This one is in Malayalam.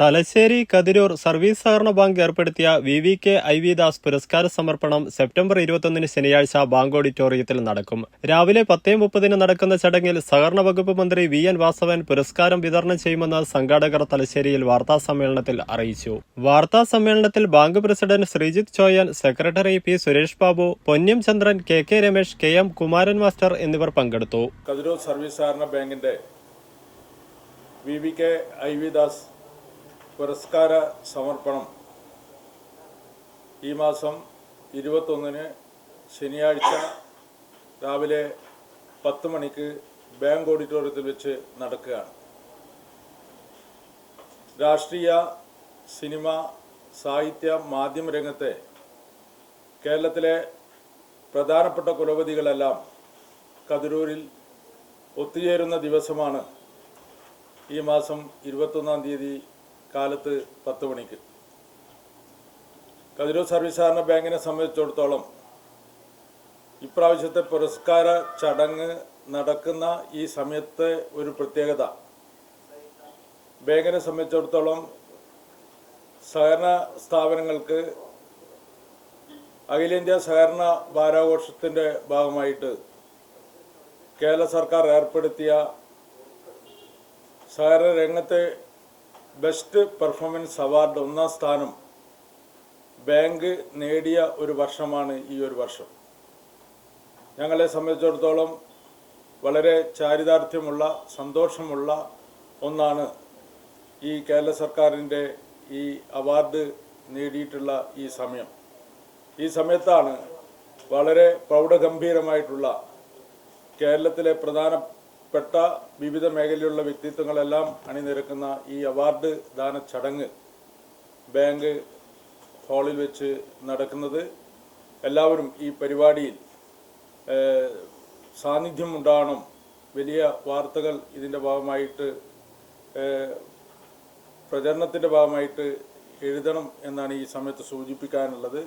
തലശ്ശേരി കതിരൂർ സർവീസ് സഹകരണ ബാങ്ക് ഏർപ്പെടുത്തിയ V V K I V Das പുരസ്കാര സമർപ്പണം സെപ്റ്റംബർ ഇരുപത്തൊന്നിന് ശനിയാഴ്ച ബാങ്ക് ഓഡിറ്റോറിയത്തിൽ നടക്കും. രാവിലെ പത്തേ മുപ്പതിന് നടക്കുന്ന ചടങ്ങിൽ സഹകരണ വകുപ്പ് മന്ത്രി വി എൻ വാസവൻ പുരസ്കാരം വിതരണം ചെയ്യുമെന്ന് സംഘാടകർ തലശ്ശേരിയിൽ വാർത്താ സമ്മേളനത്തിൽ അറിയിച്ചു. വാർത്താ സമ്മേളനത്തിൽ bank president Sreejith Choyan secretary P Suresh Babu Ponnam Chandran K K Ramesh K M Kumaran master എന്നിവർ പങ്കെടുത്തു. കതിരൂർ സർവീസ് സഹകരണ ബാങ്കിന്റെ V V K I V Das പുരസ്കാര സമർപ്പണം. ഈ മാസം ഇരുപത്തൊന്നിന് ശനിയാഴ്ച രാവിലെ പത്ത് മണിക്ക് ബാങ്ക് ഓഡിറ്റോറിയത്തിൽ വെച്ച് നടക്കുകയാണ്. രാഷ്ട്രീയ സിനിമ സാഹിത്യ മാധ്യമ രംഗത്തെ കേരളത്തിലെ പ്രധാനപ്പെട്ട കുലപതികളെല്ലാം കതിരൂരിൽ ഒത്തുചേരുന്ന ദിവസമാണ് ഈ മാസം ഇരുപത്തൊന്നാം തീയതി കാലത്ത് പത്ത് മണിക്ക്. കതിരൂർ സർവീസ് സഹകരണ ബാങ്കിനെ സംബന്ധിച്ചിടത്തോളം ഇപ്രാവശ്യത്തെ പുരസ്കാര ചടങ്ങ് നടക്കുന്ന ഈ സമയത്തെ ഒരു പ്രത്യേകത. ബാങ്കിനെ സംബന്ധിച്ചിടത്തോളം സഹകരണ സ്ഥാപനങ്ങൾക്ക് അഖിലേന്ത്യാ സഹകരണ വാരാഘോഷത്തിന്റെ ഭാഗമായിട്ട് കേരള സർക്കാർ ഏർപ്പെടുത്തിയ സഹകരണ രംഗത്തെ ബെസ്റ്റ് പെർഫോമൻസ് അവാർഡ് ഒന്നാം സ്ഥാനം ബാങ്ക് നേടിയ ഒരു വർഷമാണ് ഈ ഒരു വർഷം. ഞങ്ങളെ സംബന്ധിച്ചിടത്തോളം വളരെ ചാരിതാർത്ഥ്യമുള്ള സന്തോഷമുള്ള ഒന്നാണ് ഈ കേരള സർക്കാരിന്റെ ഈ അവാർഡ് നേടിയിട്ടുള്ള ഈ സമയം. ഈ സമയത്താണ് വളരെ പ്രൗഢഗംഭീരമായിട്ടുള്ള കേരളത്തിലെ പ്രധാനപ്പെട്ട വിവിധ മേഖലയിലുള്ള വ്യക്തിത്വങ്ങളെല്ലാം അണിനിരക്കുന്ന ഈ അവാർഡ് ദാന ചടങ്ങ് ബാങ്ക് ഹാളിൽ വെച്ച് നടക്കുന്നത്. എല്ലാവരും ഈ പരിപാടിയിൽ സാന്നിധ്യം ഉണ്ടാകണം വലിയ വാർത്തകൾ ഇതിന്റെ ഭാഗമായിട്ട് പ്രചരണത്തിന്റെ ഭാഗമായിട്ട് എഴുതണം എന്നാണ് ഈ സമയത്ത് സൂചിപ്പിക്കാനുള്ളത്.